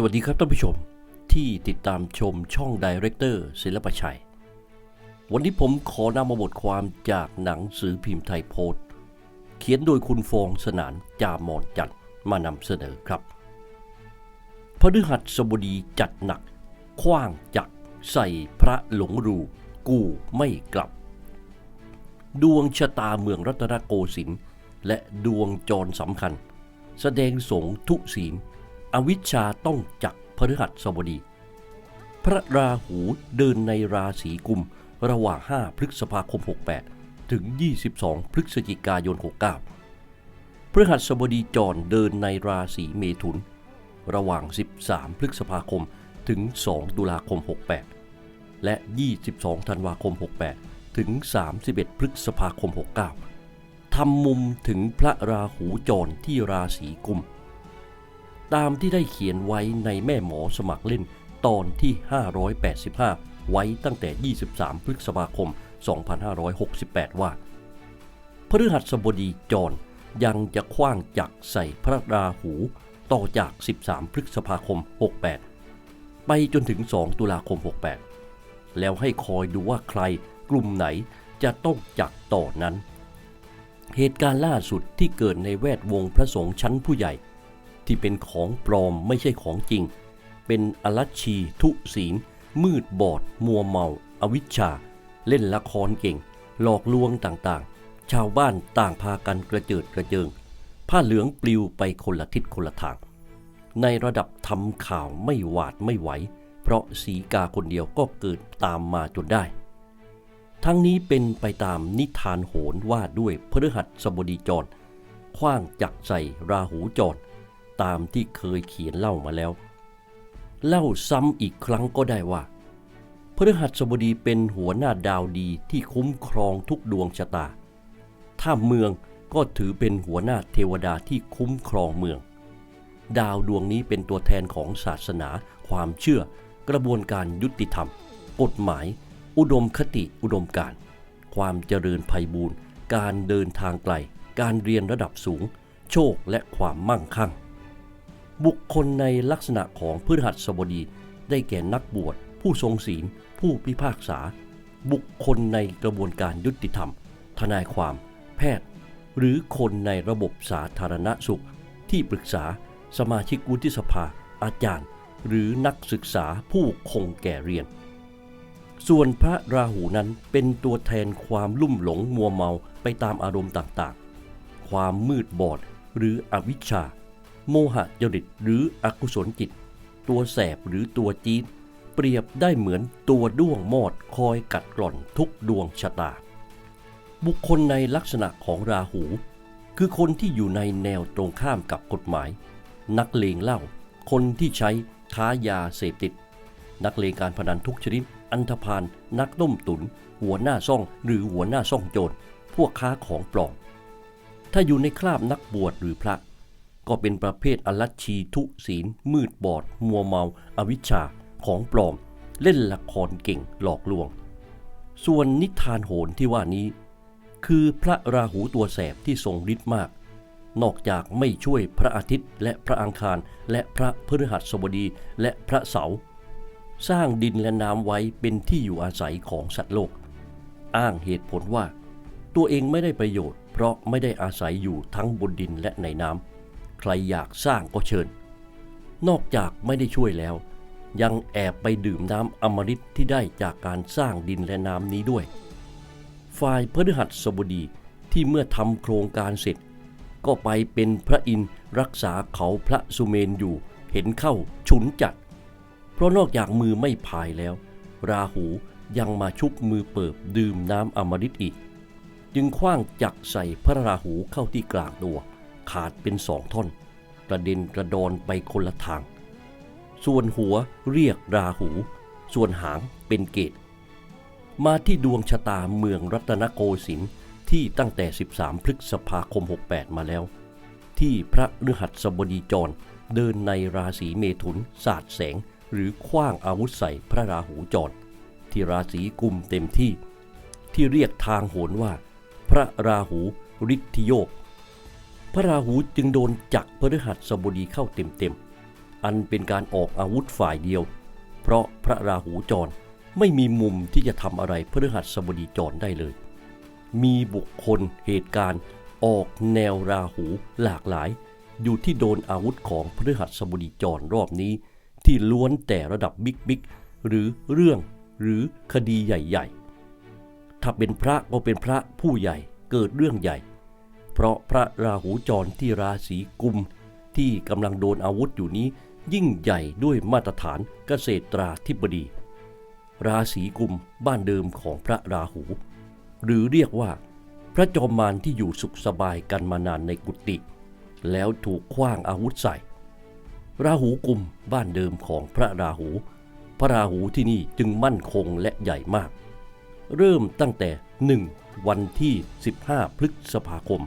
สวัสดีครับท่านผู้ชมที่ติดตามชมช่องดีเรคเตอร์ศิลปชัย วันนี้ผมขอนำมาบทความจากหนังสือพิมพ์ไทยโพสต์ เขียนโดยคุณฟองสนานจามอนจันมานำเสนอครับพฤหัสบดีจัดหนัก คว้างจักใส่พระหลงรู กูไม่กลับ ดวงชะตาเมืองรัตนโกสินทร์และดวงจรสำคัญ แสดงสงทุศีล อวิชชาต้องจักพฤหัสบดี พระราหูเดินในราศีกุม ระหว่าง 5 พฤษภาคม 68 ถึง 22 พฤศจิกายน 69 พฤหัสบดีจรเดินในราศีเมถุน ระหว่าง 13 พฤษภาคมถึง 2 ตุลาคม 68 และ 22 ธันวาคม 68 ถึง 31 พฤษภาคม 69ทำมุมถึงพระราหูจรที่ราศีกุม ตามที่ได้เขียนไว้ในแม่หมอสมัครเล่นตอนที่ 585 ไว้ตั้งแต่ 23 พฤษภาคม 2568 ว่า พฤหัสบดีจรยังจะคว้างจักใส่พระราหูต่อจาก 13 พฤษภาคม 68 ไปจนถึง 2 ตุลาคม 68 แล้วให้คอยดูว่าใครกลุ่มไหนจะต้องจักต่อนั้น เหตุการณ์ล่าสุดที่เกิดในแวดวงพระสงฆ์ชั้นผู้ใหญ่ ที่เป็นของปลอมไม่ใช่ของจริง เป็นอลัชชีทุศีล มืดบอด มัวเมา อวิชชา เล่นละครเก่ง หลอกลวงต่างๆ ชาวบ้านต่างพากันกระเจิดกระเจิง ผ้าเหลืองปลิวไปคนละทิศคนละทาง ในระดับทำข่าวไม่หวาดไม่ไหว เพราะสีกาคนเดียวก็เกิดตามมาจนได้ทั้งนี้เป็นไปตามนิทานโหรว่าด้วยพฤหัสบดีจรคว้างจักใส่ราหูจร ตามที่เคยเขียนเล่ามาแล้ว เล่าซ้ำอีกครั้งก็ได้ว่า พฤหัสบดีเป็นหัวหน้าดาวดีที่คุ้มครองทุกดวงชะตา ถ้าเมืองก็ถือเป็นหัวหน้าเทวดาที่คุ้มครองเมือง ดาวดวงนี้เป็นตัวแทนของศาสนา ความเชื่อ กระบวนการยุติธรรม กฎหมาย อุดมคติอุดมการ ความเจริญไพบูรณ์การเดินทางไกล การเรียนระดับสูง โชคและความมั่งคั่ง บุคคลในลักษณะของพฤหัสบดี ได้แก่นักบวช ผู้ทรงศีล ผู้พิพากษา บุคคลในกระบวนการยุติธรรม ทนายความ แพทย์ หรือคนในระบบสาธารณสุข ที่ปรึกษา สมาชิกวุฒิสภา อาจารย์ หรือนักศึกษาผู้คงแก่เรียน ส่วนพระราหูนั้นเป็นตัวแทนความลุ่มหลงมัวเมาไปตามอารมณ์ต่างๆ ความมืดบอดหรืออวิชชา โมหะจริตหรืออกุศลจิต ตัวแสบหรือตัวจี๊ดเปรียบได้เหมือนตัวด้วงมอดคอยกัดกร่อนทุกดวงชะตา บุคคลในลักษณะของราหู คือคนที่อยู่ในแนวตรงข้ามกับกฎหมาย นักเลงเหล้าคนที่ใช้ค้ายาเสพติด นักเลงการพนันทุกชนิด อันธพาลนักต้มตุน หัวหน้าซ่องหรือหัวหน้าซ่องโจรพวกค้าของปลอมถ้าอยู่ในคราบนักบวชหรือพระ ก็เป็นประเภทอลัชชีทุศีล มืดบอด มัวเมา อวิชชา ของปลอม เล่นละครเก่งหลอกลวง ส่วนนิทานโหรที่ว่านี้ คือพระราหูตัวแสบที่ทรงฤทธิ์มาก นอกจากไม่ช่วยพระอาทิตย์ และพระอังคาร และพระพฤหัสบดีและพระเสาร์สร้างดินและน้ำไว้เป็นที่อยู่อาศัยของสัตว์โลก อ้างเหตุผลว่า ตัวเองไม่ได้ประโยชน์ เพราะไม่ได้อาศัยอยู่ทั้งบนดินและในน้ำ ใครอยากสร้างก็เชิญ นอกจากไม่ได้ช่วยแล้ว ยังแอบไปดื่มน้ำอมฤตที่ได้จากการสร้างดินและน้ำนี้ด้วย ฝ่ายพฤหัสบดีที่เมื่อทำโครงการเสร็จ ก็ไปเป็นพระอินทร์รักษาเขาพระสุเมนอยู่ เห็นเข้าฉุนจัด เพราะนอกจากมือไม่พายแล้ว ราหูยังมาชุบมือเปิบดื่มน้ำอมฤตอีก จึงคว้างจักใส่พระราหูเข้าที่กลางตัว ขาดเป็นสองท่อน กระเด็นกระดอนไปคนละทาง ส่วนหัวเรียกราหู ส่วนหางเป็นเกต มาที่ดวงชะตาเมืองรัตนโกสินทร์ที่ตั้งแต่ 13 พฤษภาคม 68 มาแล้ว ที่พระฤหัสบดีจรเดินในราศีเมถุนสาดแสง หรือคว้างอาวุธใส่พระราหูจร ที่ราศีกุมเต็มที่ ที่เรียกทางโหนว่า พระราหูฤทธิโยก พระราหูจึงโดนจักรพฤหัสบดีเข้าเต็มๆ อันเป็นการออกอาวุธฝ่ายเดียว เพราะพระราหูจรไม่มีมุมที่จะทำอะไรพฤหัสบดีจรได้เลย มีบุคคลเหตุการณ์ออกแนวราหูหลากหลาย อยู่ที่โดนอาวุธของพฤหัสบดีจรรอบนี้ ที่ล้วนแต่ระดับบิ๊กบิ๊กหรือเรื่องหรือคดีใหญ่ ๆ ถ้าเป็นพระก็เป็นพระผู้ใหญ่เกิดเรื่องใหญ่ เพราะพระราหูจรที่ราศีกุม ที่กำลังโดนอาวุธอยู่นี้ ยิ่งใหญ่ด้วยมาตรฐานเกษตราธิบดี ราศีกุมบ้านเดิมของพระราหู หรือเรียกว่า พระจอมมารที่อยู่สุขสบายกันมานานในกุฏิแล้วถูกคว้างอาวุธใส่ ราหูกุมบ้านเดิมของพระราหู พระราหูที่นี่จึงมั่นคงและใหญ่มาก เริ่มตั้งแต่ 1 วันที่ 15 พฤษภาคม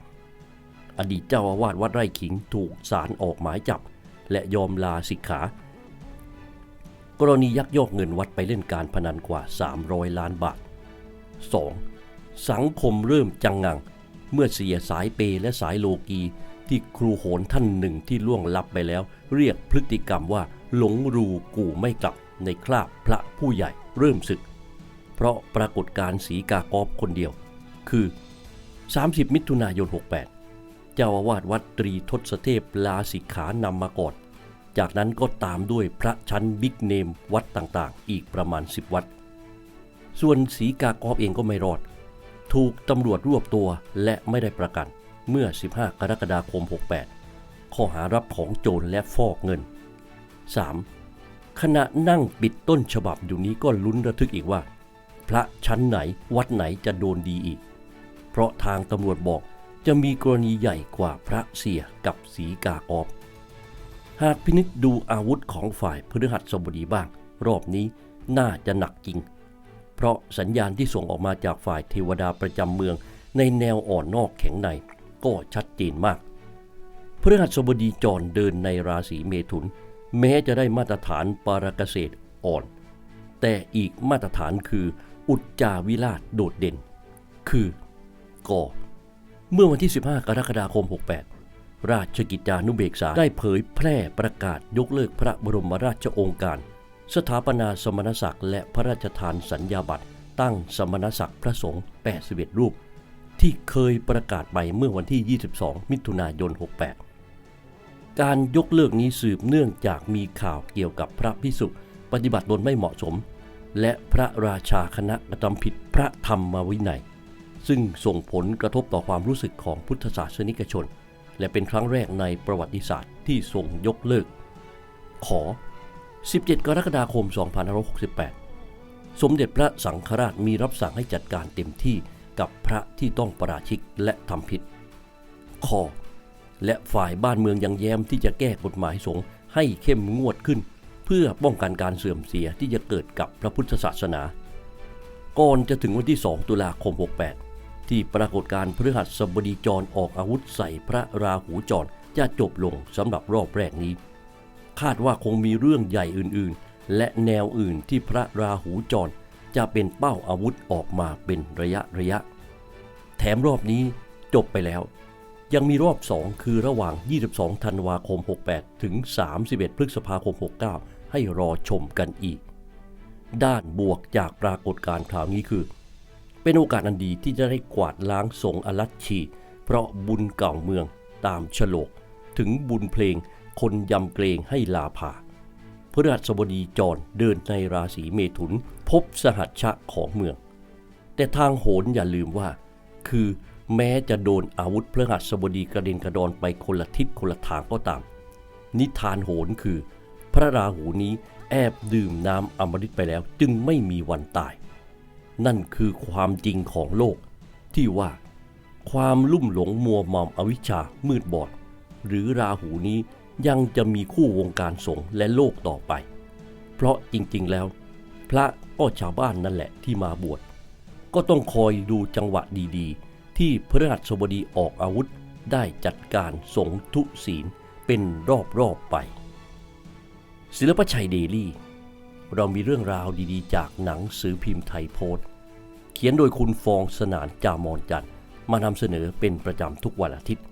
2568 อดีตเจ้าอาวาสวัดไร่ขิงถูกศาลออกหมายจับ และยอมลาสิกขากรณียักยอกเงินวัดไปเล่นการพนันกว่า 300 ล้านบาท 2. สังคมเริ่มจังงัง เมื่อเสียสายเปและสายโลกีที่ครูโหนท่านหนึ่งที่ล่วงลับไปแล้ว เรียกพฤติกรรมว่าหลงรูกูไม่กลับในคราบพระผู้ใหญ่เริ่มศึก เพราะปรากฏการ์สีกากอบคนเดียว คือ 30 มิถุนายน 68 เจ้าอาวาสวัดตรีทศเทพลาสิกขานำมาก่อนจากนั้นก็ตามด้วยพระชั้นบิ๊กเนมวัดต่างๆ อีกประมาณ 10 วัด ส่วนสีกากอบเองก็ไม่รอด ถูกตำรวจรวบตัวและไม่ได้ประกันเมื่อ 15 กรกฎาคม 68 ข้อหารับของโจรและฟอกเงิน 3. ขณะนั่งปิดต้นฉบับอยู่นี้ก็ลุ้นระทึกอีกว่า พระชั้นไหนวัดไหนจะโดนดีอีก เพราะทางตำรวจบอกจะมีกรณีใหญ่กว่าพระเสียกับสีกากอบ หากพินิจดูอาวุธของฝ่ายพฤหัสบดีบ้าง รอบนี้น่าจะหนักจริง เพราะสัญญาณที่ส่งออกมาจากฝ่ายเทวดาประจำเมือง ในแนวอ่อนนอกแข็งในก็ชัดเจนมากพฤหัสบดีจรเดินในราศีเมถุน แม้จะได้มาตรฐานปารกเกษตรอ่อน แต่อีกมาตรฐานคือ อุจจาวิราชโดดเด่น คือกอเมื่อวันที่ 15 กรกฎาคม 68 ราชกิจจานุเบกษาได้เผยแพร่ประกาศยกเลิกพระบรมราชโองการ สถาปนาสมณศักดิ์และพระราชทานสัญญาบัตรตั้งสมณศักดิ์พระสงฆ์81 รูป ที่เคยประกาศไปเมื่อวันที่ 22 มิถุนายน 68 การยกเลิกนี้สืบเนื่องจากมีข่าวเกี่ยวกับพระพิสุปฏิบัติตนไม่เหมาะสม และพระราชาคณะกระทำผิดพระธรรมวินัย ซึ่งส่งผลกระทบต่อความรู้สึกของพุทธศาสนิกชน และเป็นครั้งแรกในประวัติศาสตร์ที่ทรงยกเลิก ขอ 17 กรกฎาคม 2568 สมเด็จพระสังฆราชมีรับสั่งให้จัดการเต็มที่กับพระที่ต้องประราชิกและทำผิดขอและฝ่ายบ้านเมืองยังแย้มที่จะแก้กฎหมายสงฆ์ให้เข้มงวดขึ้น พื่อป้องกันการเสื่อมเสียที่จะเกิดกับพระพุทธศาสนา ก่อนจะถึงวันที่ 2 ตุลาคม 68 ที่ปรากฏการพฤหัสบดีจรออกอาวุธใส่พระราหูจรจะจบลงสำหรับรอบแรกนี้ คาดว่าคงมีเรื่องใหญ่อื่นๆ และแนวอื่นที่พระราหูจรจะเป็นเป้าอาวุธออกมาเป็นระยะระยะ แถมรอบนี้จบไปแล้ว ยังมีรอบ 2 คือระหว่าง 22 ธันวาคม 68 ถึง 31 พฤษภาคม 69 ให้รอชมกันอีก ด้านบวกจากปรากฏการณ์คราวนี้คือ เป็นโอกาสอันดีที่จะได้กวาดล้างสงอลัชชี เพราะบุญเก่าเมืองตามฉลก ถึงบุญเพลงคนยำเกรงให้ลาภาพฤหัสบดีจรเดินในราศีเมถุน พบสหัชชะของเมือง แต่ทางโหนอย่าลืมว่า คือแม้จะโดนอาวุธพฤหัสบดีกระเด็นกระดอนไปคนละทิศคนละทางก็ตาม นิทานโหนคือ พระราหูนี้แอบดื่มน้ำอมฤตไปแล้วจึงไม่มีวันตาย นั่นคือความจริงของโลก ที่ว่าความลุ่มหลงมัวมอมอวิชชามืดบอด หรือราหูนี้ยังจะมีคู่วงการสงฆ์และโลกต่อไป เพราะจริงๆแล้ว พระก็ชาวบ้านนั่นแหละที่มาบวชก็ต้องคอยดูจังหวะดีๆ ที่พระหัสบดีออกอาวุธได้จัดการสงทุศีลเป็นรอบๆไป ศิลปชัยเดลี่ เรามีเรื่องราวดีๆ จากหนังสือพิมพ์ไทยโพสต์ เขียนโดยคุณฟองสนานจามอนจันทร์มานำเสนอเป็นประจำทุกวันอาทิตย์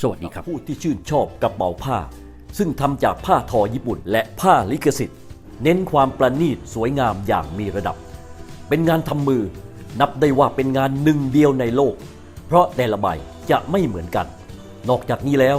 สวัสดีครับ ผู้ที่ชื่นชอบกระเป๋าผ้า ซึ่งทำจากผ้าทอญี่ปุ่น และผ้าลิขสิทธิ์ เน้นความประณีตสวยงามอย่างมีระดับ เป็นงานทำมือ นับได้ว่าเป็นงานหนึ่งเดียวในโลก เพราะแต่ละใบจะไม่เหมือนกัน นอกจากนี้แล้ว